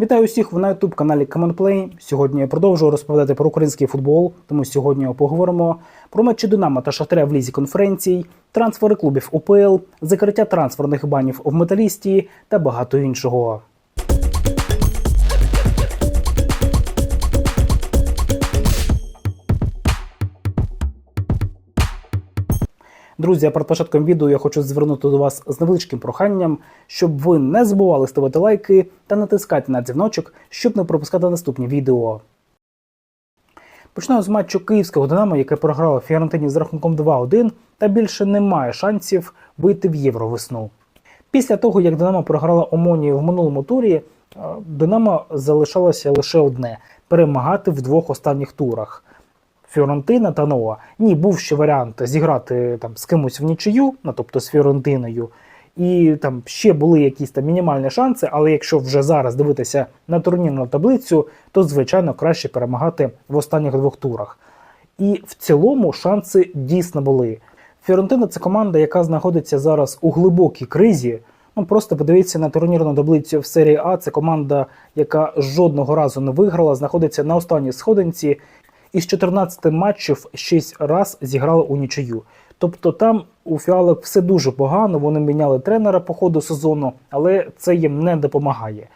Вітаю усіх на youtube каналі Commonplay. Сьогодні я продовжую розповідати про український футбол. Тому сьогодні поговоримо про матчі Динамо та Шахтаря в лізі конференцій, трансфери клубів УПЛ, закриття трансферних банів в металісті та багато іншого. Друзі, перед початком відео я хочу звернути до вас з невеличким проханням, щоб ви не забували ставити лайки та натискати на дзвіночок, щоб не пропускати наступні відео. Починаю з матчу київського Динамо, яке програло Фіорентині з рахунком 2-1 та більше не має шансів вийти в євровесну. Після того, як Динамо програла Омонії в минулому турі, е, Динамо залишалося лише одне перемагати в двох останніх турах. Фіорентина та Ноа. Ні, був ще варіант зіграти там з кимось в нічию, ну тобто з Фіорентиною. І там ще були якісь там мінімальні шанси, але якщо вже зараз дивитися на турнірну таблицю, то звичайно краще перемагати в останніх двох турах. І в цілому шанси дійсно були. Фіорентина це команда, яка знаходиться зараз у глибокій кризі. Ну просто подивіться на турнірну таблицю в серії А. Це команда, яка жодного разу не виграла, знаходиться на останній сходинці. Із 14 матчів 6 раз зіграли у нічию. Тобто там у фіалок все дуже погано. Вони міняли тренера по ходу сезону, але це їм не допомагає.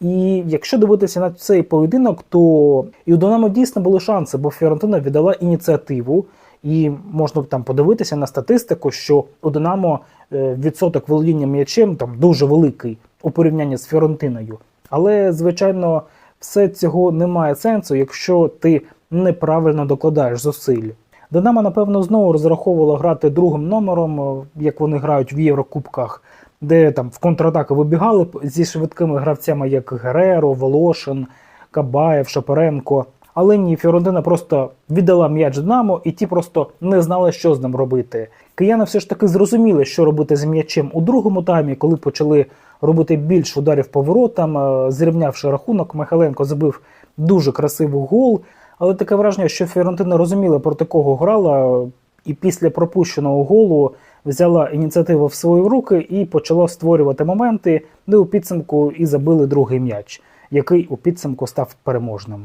І якщо дивитися на цей поєдинок, то і у Динамо дійсно були шанси, бо Фіорентина віддала ініціативу, і можна там подивитися на статистику, що у Динамо е, відсоток володіння м'ячем там дуже великий у порівнянні з Фіорентиною. Але, звичайно, все цього не має сенсу, якщо ти неправильно докладаєш зусиль. Динамо, напевно, знову розраховувала грати другим номером, е, як вони грають в Єврокубках, де там в контратаку вибігали зі швидкими гравцями, як Гереро, Волошин, Кабаєв, Шапаренко. Але ні, Фіорентина просто віддала м'яч Динамо, і ті просто не знали, що з ним робити. Кияни все ж таки зрозуміли, що робити з м'ячем у другому таймі, коли почали робити більш ударів по воротам, е, зрівнявши рахунок, Михайленко забив дуже красивий гол. Але таке враження, що Фіорентина розуміла, проти кого грала, і після пропущеного голу взяла ініціативу в свої руки і почала створювати моменти, де у підсумку і забили другий м'яч, який у підсумку став переможним.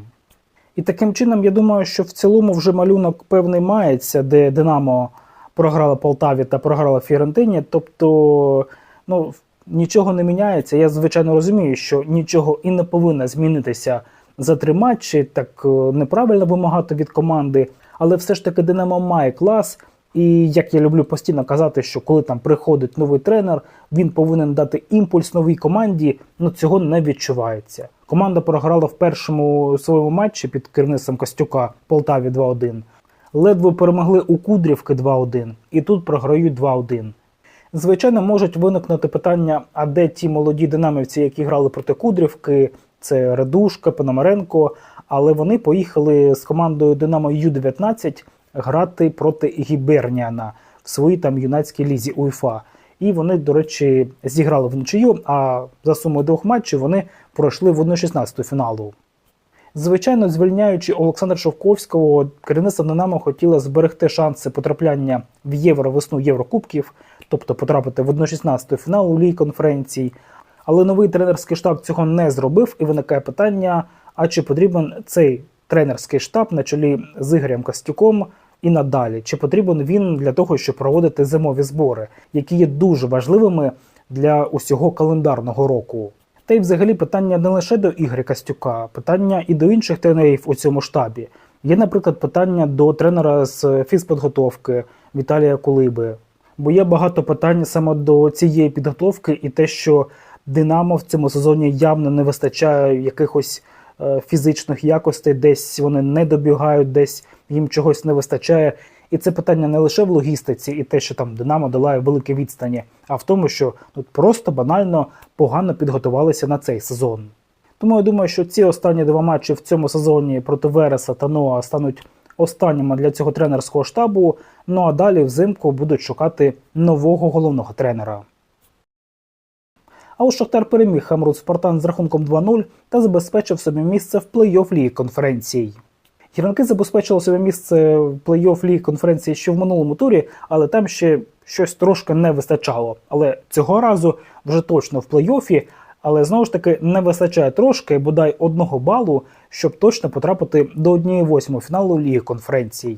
І таким чином, я думаю, що в цілому вже малюнок певний мається, де Динамо програла Полтаві та програла Фіорентині. Тобто, ну, нічого не міняється. Я, звичайно, розумію, що нічого і не повинно змінитися за три матчі, так е, неправильно вимагати від команди. Але все ж таки Динамо має клас. І як я люблю постійно казати, що коли там приходить новий тренер, він повинен дати імпульс новій команді. Ну цього не відчувається. Команда програла в першому своєму матчі під керівництвом Костюка Полтаві 2-1. Ледве перемогли у Кудрівки 2-1, і тут програють 2-1. Звичайно, можуть виникнути питання: а де ті молоді динамівці, які грали проти Кудрівки, це Редушка, Пономаренко, але вони поїхали з командою Динамо Ю-19 грати проти Гіберніана в своїй там юнацькій лізі УЄФА. І вони, до речі, зіграли в нічию, а за сумою двох матчів вони пройшли в 1-16 фіналу. Звичайно, звільняючи Олександра Шовковського, керівництво Динамо хотіло зберегти шанси потрапляння в Євровесну Єврокубків, тобто потрапити в 1-16 фінал у лігі конференцій. Але новий тренерський штаб цього не зробив, і виникає питання: а чи потрібен цей тренерський штаб на чолі з Ігорем Костюком і надалі? Чи потрібен він для того, щоб проводити зимові збори, які є дуже важливими для усього календарного року? Та й взагалі питання не лише до Ігоря Костюка, питання і до інших тренерів у цьому штабі. Є, наприклад, питання до тренера з фізпідготовки Віталія Кулиби. Бо є багато питань саме до цієї підготовки, і те, що Динамо в цьому сезоні явно не вистачає якихось е, фізичних якостей, десь вони не добігають, десь їм чогось не вистачає. І це питання не лише в логістиці, і те, що там Динамо долає великі відстані, а в тому, що тут просто банально погано підготувалися на цей сезон. Тому я думаю, що ці останні два матчі в цьому сезоні проти Вереса та Ноа стануть останніми для цього тренерського штабу. Ну а далі взимку будуть шукати нового головного тренера. А от Шахтар переміг Хамрут Спартан з рахунком 2-0 та забезпечив собі місце в плей-офф ліги конференцій. Гірники забезпечили собі місце в плей-офф ліги конференції ще в минулому турі, але там ще щось трошки не вистачало. Але цього разу вже точно в плей-оффі, Але знову ж таки не вистачає трошки, бодай одного балу, щоб точно потрапити до однієї восьмої фіналу Ліги конференцій.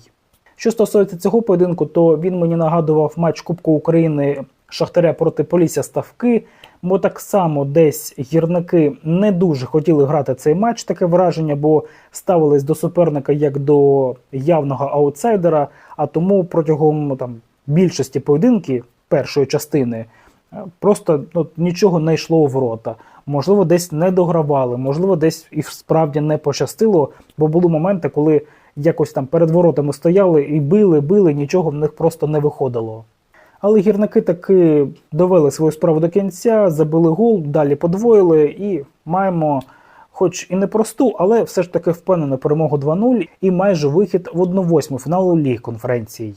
Що стосується цього поєдинку, то він мені нагадував матч Кубку України Шахтаря проти Полісся Ставки, бо так само десь гірники не дуже хотіли грати цей матч, таке враження, бо ставились до суперника як до явного аутсайдера, а тому протягом ну, там, більшості поєдинків першої частини просто ну, нічого не йшло у ворота. Можливо, десь не догравали, можливо, десь і справді не пощастило, бо були моменти, коли якось там перед воротами стояли і били, били, нічого в них просто не виходило. Але гірники таки довели свою справу до кінця, забили гол, далі подвоїли і маємо, хоч і не просту, але все ж таки впевнену перемогу 2-0 і майже вихід в 1-8 фіналу Ліг конференцій.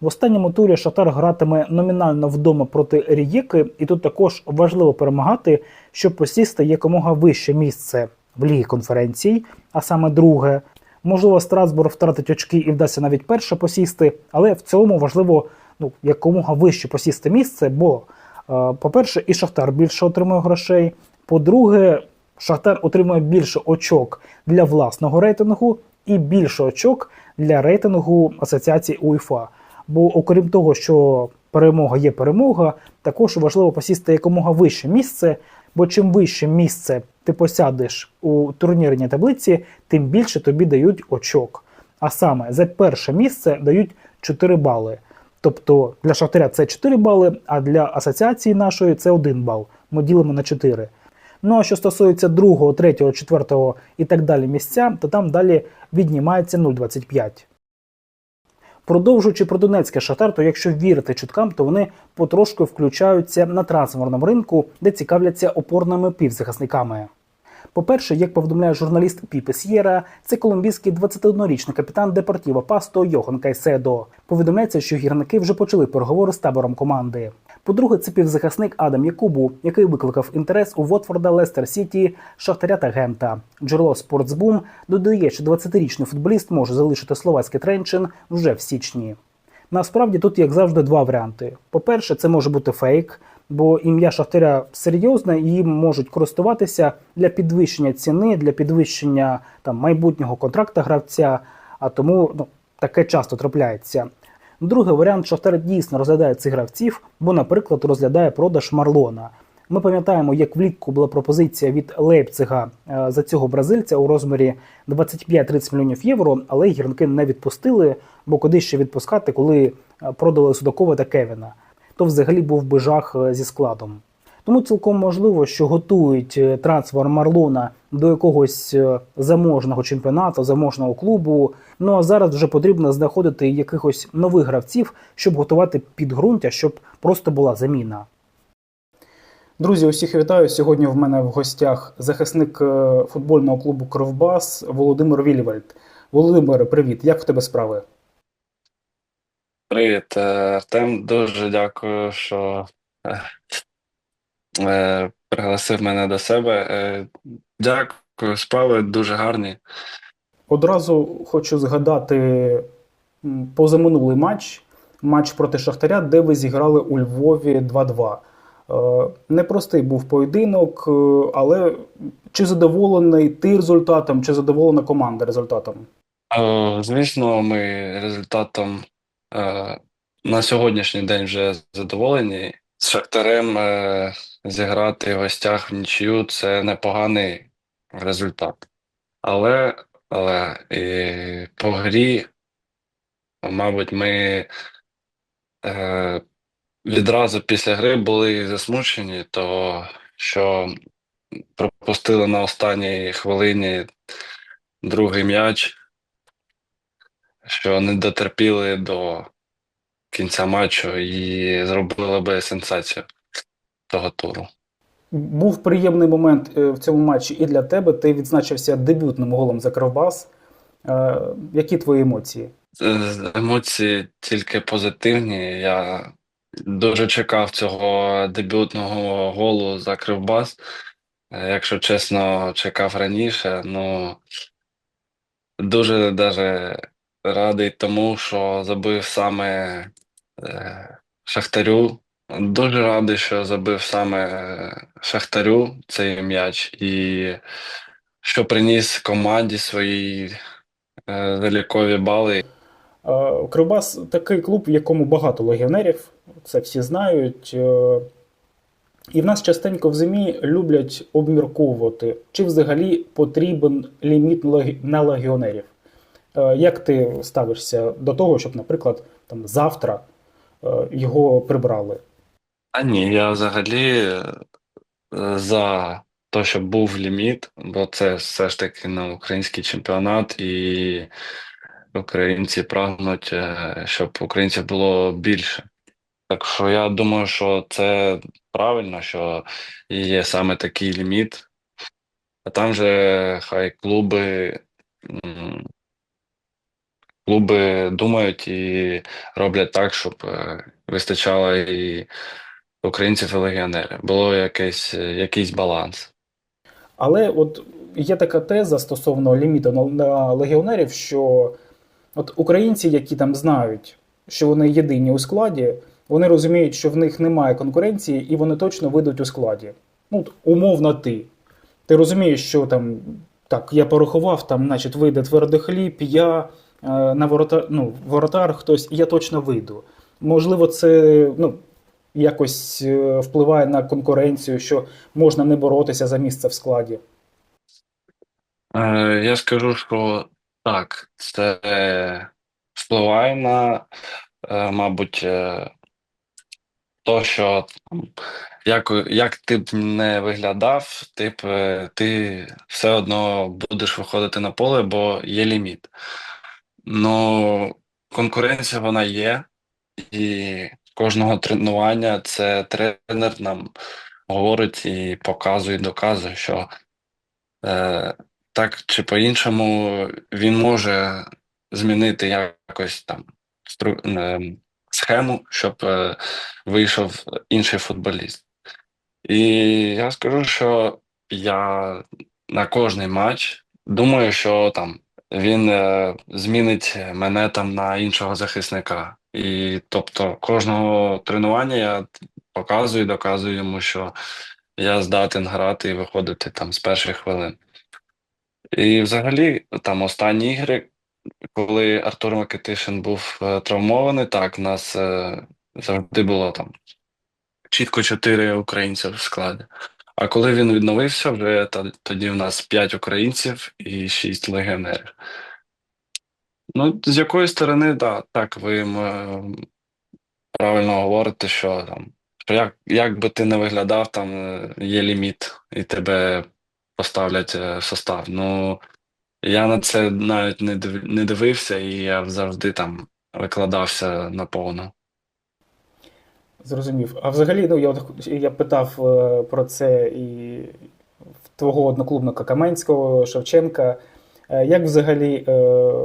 В останньому турі Шатар гратиме номінально вдома проти Рієки, і тут також важливо перемагати, щоб посісти якомога вище місце в Лігі конференцій, а саме друге. Можливо, Страсбург втратить очки і вдасться навіть перше посісти, але в цілому важливо ну, якомога вище посісти місце, бо, е, по-перше, і Шахтар більше отримує грошей. По-друге, Шахтар отримує більше очок для власного рейтингу і більше очок для рейтингу Асоціації УЄФА. Бо, окрім того, що перемога є перемога, також важливо посісти якомога вище місце, бо чим вище місце ти посядеш у турнірній таблиці, тим більше тобі дають очок. А саме за перше місце дають 4 бали. Тобто для Шахтаря це 4 бали, а для асоціації нашої це 1 бал. Ми ділимо на 4. Ну а що стосується другого, третього, четвертого і так далі місця, то там далі віднімається 0,25. Продовжуючи про Донецьке Шахтар, то якщо вірити чуткам, то вони потрошку включаються на трансферному ринку, де цікавляться опорними півзахисниками. По-перше, як повідомляє журналіст Піпе С'єра, це колумбійський 21-річний капітан Депортіва Пасто Йохан Кайседо. Повідомляється, що гірники вже почали переговори з табором команди. По-друге, це півзахисник Адам Якубу, який викликав інтерес у Вотфорда, Лестер Сіті, Шахтаря та Гента. Джерело Спортсбум додає, що 20-річний футболіст може залишити словацький тренчин вже в січні. Насправді тут, як завжди, два варіанти. По-перше, це може бути фейк, бо ім'я Шахтаря серйозне і їм можуть користуватися для підвищення ціни, для підвищення там майбутнього контракта гравця. А тому ну, таке часто трапляється. Другий варіант Шахтар дійсно розглядає цих гравців, бо, наприклад, розглядає продаж Марлона. Ми пам'ятаємо, як влітку була пропозиція від Лейпцига е, за цього бразильця у розмірі 25-30 мільйонів євро, але гірники не відпустили, бо куди ще відпускати, коли е, продали Судакова та Кевіна. То взагалі був би жах е, зі складом. Тому цілком можливо, що готують е, трансфер Марлона до якогось е, заможного чемпіонату, заможного клубу. Ну а зараз вже потрібно знаходити якихось нових гравців, щоб готувати підґрунтя, щоб просто була заміна. Друзі, усіх вітаю. Сьогодні в мене в гостях захисник футбольного клубу Кровбас Володимир Вілівальд. Володимире, привіт! Як в тебе справи? Привіт, е, Артем. Дуже дякую, що е, е, пригласив мене до себе. Е, Дякую, справи дуже гарні. Одразу хочу згадати позаминулий матч, матч проти Шахтаря, де ви зіграли у Львові 2-2. Е, Непростий був поєдинок, але чи задоволений ти результатом, чи задоволена команда результатом? Звісно, ми результатом на сьогоднішній день вже задоволені. З Шахтарем е, зіграти в гостях в нічию це непоганий результат. Але, але і по грі, мабуть, ми е, відразу після гри були засмучені, то що пропустили на останній хвилині другий м'яч, що не дотерпіли до кінця матчу і зробили би сенсацію того туру. Був приємний момент е, в цьому матчі і для тебе. Ти відзначився дебютним голом за Кровбас. Е, Які твої емоції? Е, Емоції тільки позитивні. Я дуже чекав цього дебютного голу за Кривбас. Якщо чесно, чекав раніше. Ну дуже даже радий тому, що забив саме е, Шахтарю Дуже радий, що забив саме е, Шахтарю цей м'яч і що приніс команді свої е, залікові бали. Кривбас такий клуб, в якому багато легіонерів, це всі знають. Е, І в нас частенько в зимі люблять обмірковувати, чи взагалі потрібен ліміт на легіонерів. Е, Як ти ставишся до того, щоб, наприклад, там завтра е, його прибрали? А ні, я взагалі е, за те, щоб був ліміт, бо це все ж таки на український чемпіонат, і українці прагнуть, щоб українців було більше. Так що я думаю, що це правильно, що є саме такий ліміт, а там же хай клуби, клуби думають і роблять так, щоб е, вистачало і українців і легіонерів. Було якийсь, якийсь баланс. Але от є така теза стосовно ліміту на, легіонерів, що от українці, які там знають, що вони єдині у складі, вони розуміють, що в них немає конкуренції, і вони точно вийдуть у складі. Ну, умовно, ти. Ти розумієш, що там так, я порахував, там, значить, вийде твердий хліб, я е, на ворота, ну, воротар хтось, я точно вийду. Можливо, це ну, якось е, впливає на конкуренцію, що можна не боротися за місце в складі. Е, Я скажу, що так, це впливає на, е, мабуть, е, то, що як, як ти б не виглядав, ти е, ти все одно будеш виходити на поле, бо є ліміт. Ну, конкуренція вона є, і кожного тренування це тренер нам говорить і показує, доказує, що е, так чи по-іншому він може змінити якось там стру, е, схему, щоб е, вийшов інший футболіст. І я скажу, що я на кожний матч думаю, що там він е, змінить мене там на іншого захисника. І тобто кожного тренування я показую, доказую йому, що я здатен грати і виходити там з перших хвилин. І взагалі, там останні ігри, коли Артур Микитишин був е, травмований, так, нас е, завжди було там чітко чотири українця в складі. А коли він відновився, вже тоді в нас п'ять українців і шість легіонерів. Ну, з якої сторони, да, так, ви правильно говорите, що там, як, як би ти не виглядав, там е, є ліміт, і тебе поставлять е, в состав. Ну, я на це навіть не дивився, і я завжди там викладався наповну. Зрозумів. А взагалі, ну я я питав е, про це і в твого одноклубника Каменського, Шевченка. Е, Як взагалі е,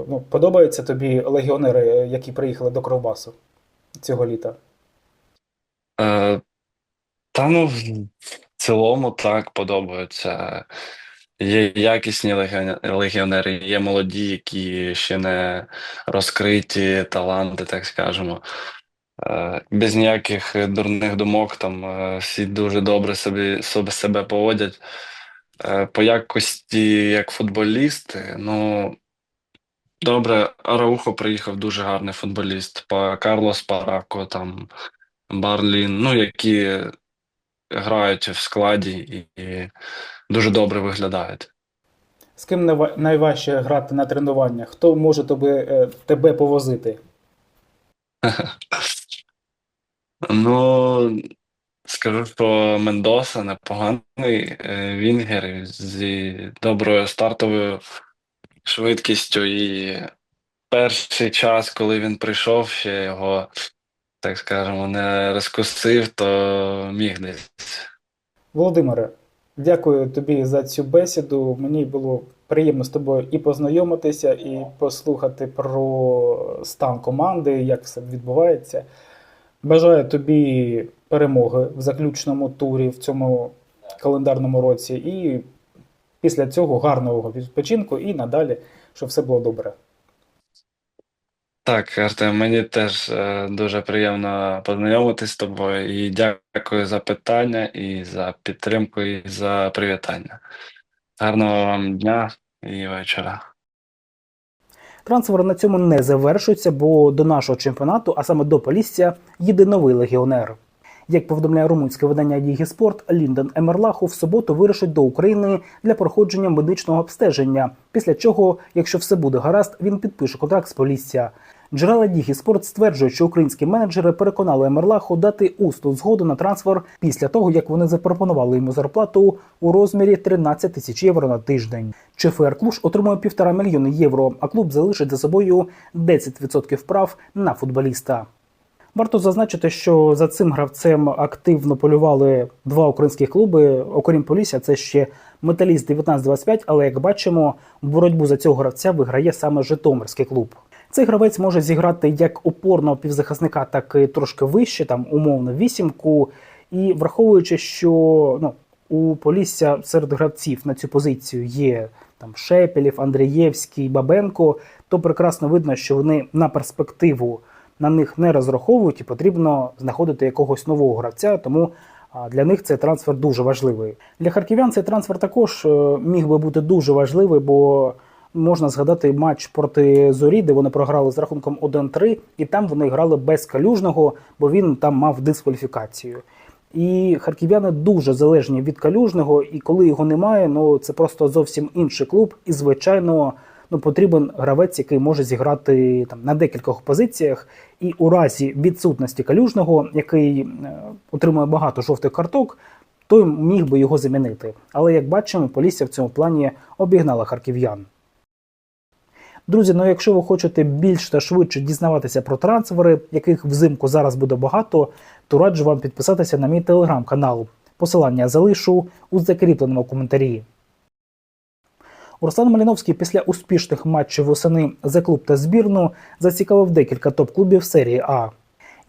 ну, подобаються тобі легіонери, які приїхали до Кровбасу цього літа? Е, та ну, в цілому так подобається. Є якісні легіонери, є молоді, які ще не розкриті таланти, так скажемо. Е, Без ніяких дурних думок, там е, всі дуже добре собі, собі себе поводять. Е, По якості як футболісти, ну добре, Араухо приїхав дуже гарний футболіст. Па Карлос Парако, там Барлін, ну які грають в складі і, і дуже добре виглядають. З ким найважче грати на тренуваннях? Хто може тебе, е, тебе повозити? Ну, скажу, що Мендоса непоганий е, вінгер зі доброю стартовою швидкістю. І перший час, коли він прийшов, ще його, так скажемо, не розкусив, то міг десь. Володимире, дякую тобі за цю бесіду. Мені було приємно з тобою і познайомитися, і послухати про стан команди, як все відбувається. Бажаю тобі перемоги в заключному турі в цьому календарному році, і після цього гарного відпочинку і надалі, щоб все було добре. Так, Артем, мені теж е, дуже приємно познайомитись з тобою і дякую за питання, і за підтримку, і за привітання. Гарного вам дня і вечора. Трансфери на цьому не завершується, бо до нашого чемпіонату, а саме до Полісся, їде новий легіонер. Як повідомляє румунське видання Дігі Спорт, Ліндон Емерлаху в суботу вирушить до України для проходження медичного обстеження. Після чого, якщо все буде гаразд, він підпише контракт з Полісся. Джерела Дігі Спорт стверджують, що українські менеджери переконали Емерлаху дати усну згоду на трансфер після того, як вони запропонували йому зарплату у розмірі 13 тисяч євро на тиждень. ЧФР Клуш отримує півтора мільйони євро, а клуб залишить за собою 10% прав на футболіста. Варто зазначити, що за цим гравцем активно полювали два українські клуби. Окрім Полісся, це ще Металіст 19-25, але як бачимо, боротьбу за цього гравця виграє саме Житомирський клуб. Цей гравець може зіграти як опорного півзахисника, так і трошки вище, там умовно вісімку. І враховуючи, що ну, у Полісся серед гравців на цю позицію є там Шепелів, Андрієвський, Бабенко, то прекрасно видно, що вони на перспективу на них не розраховують і потрібно знаходити якогось нового гравця. Тому для них цей трансфер дуже важливий. Для харків'ян цей трансфер також е, міг би бути дуже важливий, бо можна згадати матч проти Зорі, де вони програли з рахунком 1-3, і там вони грали без калюжного, бо він там мав дискваліфікацію. І харків'яни дуже залежні від калюжного, і коли його немає, ну це просто зовсім інший клуб. І звичайно, ну потрібен гравець, який може зіграти там на декількох позиціях. І у разі відсутності калюжного, який е, отримує багато жовтих карток, той міг би його замінити. Але як бачимо, Полісся в цьому плані обігнала харків'ян. Друзі, ну якщо ви хочете більш та швидше дізнаватися про трансфери, яких взимку зараз буде багато, то раджу вам підписатися на мій телеграм-канал. Посилання залишу у закріпленому коментарі. Руслан Маліновський після успішних матчів восени за клуб та збірну зацікавив декілька топ-клубів серії А.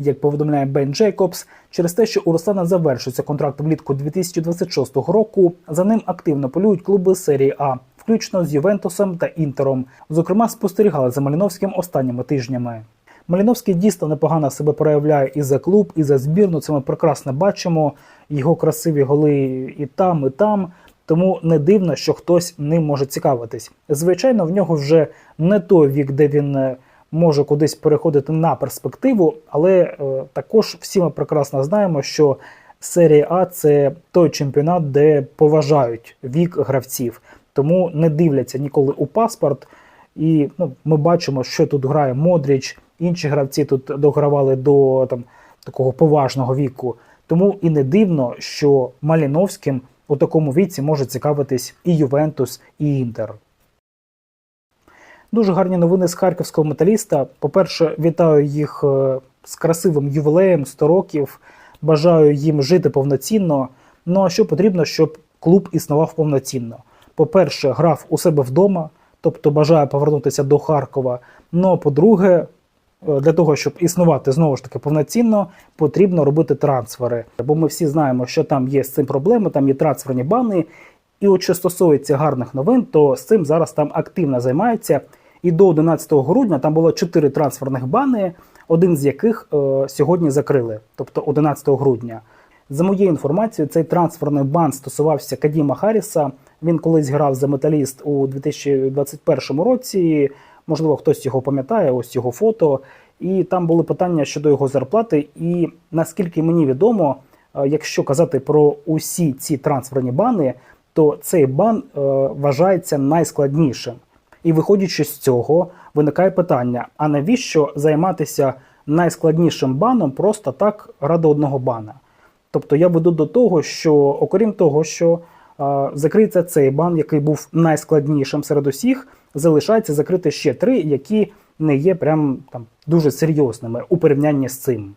Як повідомляє Бен Джейкобс, через те, що у Руслана завершується контракт влітку 2026 року, за ним активно полюють клуби серії А, включно з Ювентусом та Інтером. Зокрема, спостерігали за Маліновським останніми тижнями. Маліновський дійсно непогано себе проявляє і за клуб, і за збірну. Це ми прекрасно бачимо. Його красиві голи і там, і там. Тому не дивно, що хтось ним може цікавитись. Звичайно, в нього вже не той вік, де він е, може кудись переходити на перспективу, але е, також всі ми прекрасно знаємо, що серія А це той чемпіонат, де поважають вік гравців, тому не дивляться ніколи у паспорт. І ну, ми бачимо, що тут грає Модріч, інші гравці тут догравали до там, такого поважного віку. Тому і не дивно, що Маліновським у такому віці може цікавитись і Ювентус, і Інтер. Дуже гарні новини з харківського металіста. По-перше, вітаю їх е, з красивим ювілеєм 100 років. Бажаю їм жити повноцінно. Ну а що потрібно, щоб клуб існував повноцінно? По-перше, грав у себе вдома, тобто бажаю повернутися до Харкова. Ну а по-друге, е, для того, щоб існувати знову ж таки повноцінно, потрібно робити трансфери. Бо ми всі знаємо, що там є з цим проблеми, там є трансферні бани. І от що стосується гарних новин, то з цим зараз там активно займаються. І до 11 грудня там було 4 трансферних бани, один з яких е, сьогодні закрили, тобто 11 грудня. За моєю інформацією, цей трансферний бан стосувався Кадіма Харріса. Він колись грав за металіст у 2021 році. Можливо, хтось його пам'ятає, ось його фото. І там були питання щодо його зарплати. І наскільки мені відомо, е, якщо казати про усі ці трансферні бани, то цей бан е, вважається найскладнішим. І виходячи з цього, виникає питання: а навіщо займатися найскладнішим баном просто так ради одного бана? Тобто я веду до того, що окрім того, що е, закриється цей бан, який був найскладнішим серед усіх, залишається закрити ще три, які не є прям там дуже серйозними у порівнянні з цим.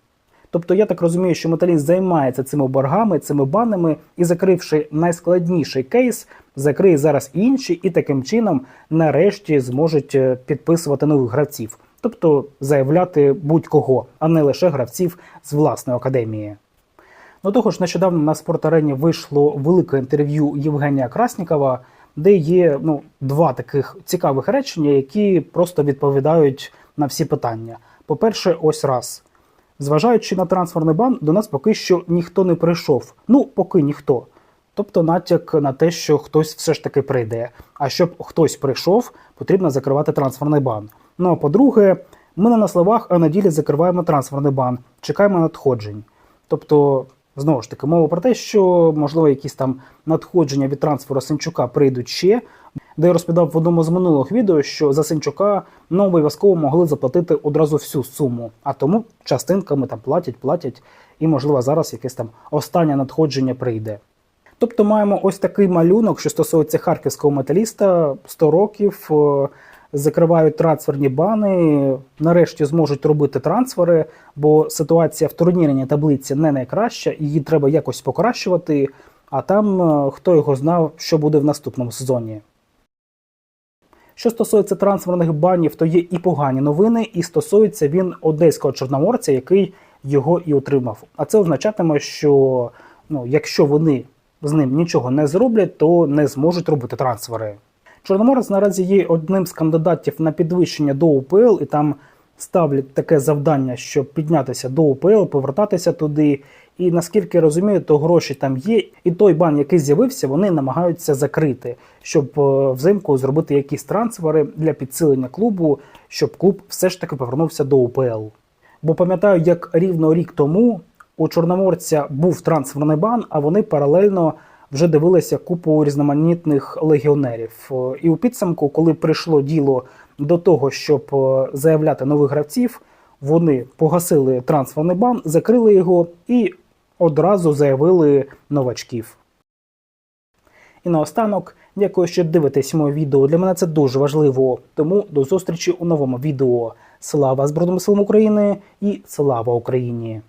Тобто я так розумію, що металіст займається цими боргами, цими банами, і закривши найскладніший кейс, закриє зараз інші, і таким чином нарешті зможуть е, підписувати нових гравців, тобто заявляти будь-кого, а не лише гравців з власної академії. Ну того ж, нещодавно на спортарені вийшло велике інтерв'ю Євгенія Краснікова, де є ну, два таких цікавих речення, які просто відповідають на всі питання. По-перше, ось раз. Зважаючи на трансферний бан, до нас поки що ніхто не прийшов. Ну, поки ніхто. Тобто натяк на те, що хтось все ж таки прийде. А щоб хтось прийшов, потрібно закривати трансферний бан. Ну а по-друге, ми не на словах, а на ділі закриваємо трансферний бан, чекаємо надходжень. Тобто, знову ж таки, мова про те, що можливо якісь там надходження від трансферу Сенчука прийдуть ще. Де я розповідав в одному з минулих відео, що за Сенчука не обов'язково могли заплатити одразу всю суму, а тому частинками там платять, платять, і можливо зараз якесь там останнє надходження прийде. Тобто маємо ось такий малюнок, що стосується харківського металіста 100 років. Закривають трансферні бани, нарешті зможуть робити трансфери, бо ситуація в турнірній таблиці не найкраща, її треба якось покращувати. А там е, хто його знав, що буде в наступному сезоні. Що стосується трансферних банів, то є і погані новини, і стосується він одеського чорноморця, який його і отримав. А це означатиме, що ну, якщо вони з ним нічого не зроблять, то не зможуть робити трансфери. Чорноморець наразі є одним з кандидатів на підвищення до УПЛ, і там ставлять таке завдання, щоб піднятися до УПЛ, повертатися туди. І наскільки я розумію, то гроші там є. І той бан, який з'явився, вони намагаються закрити, щоб е, взимку зробити якісь трансфери для підсилення клубу, щоб клуб все ж таки повернувся до УПЛ. Бо пам'ятаю, як рівно рік тому у Чорноморця був трансферний бан, а вони паралельно вже дивилися купу різноманітних легіонерів. Е, І у підсумку, коли прийшло діло до того, щоб е, заявляти нових гравців, вони погасили трансферний бан, закрили його і одразу заявили новачків. І наостанок, дякую, що дивитесь моє відео. Для мене це дуже важливо. Тому до зустрічі у новому відео. Слава Збройним силам України і слава Україні!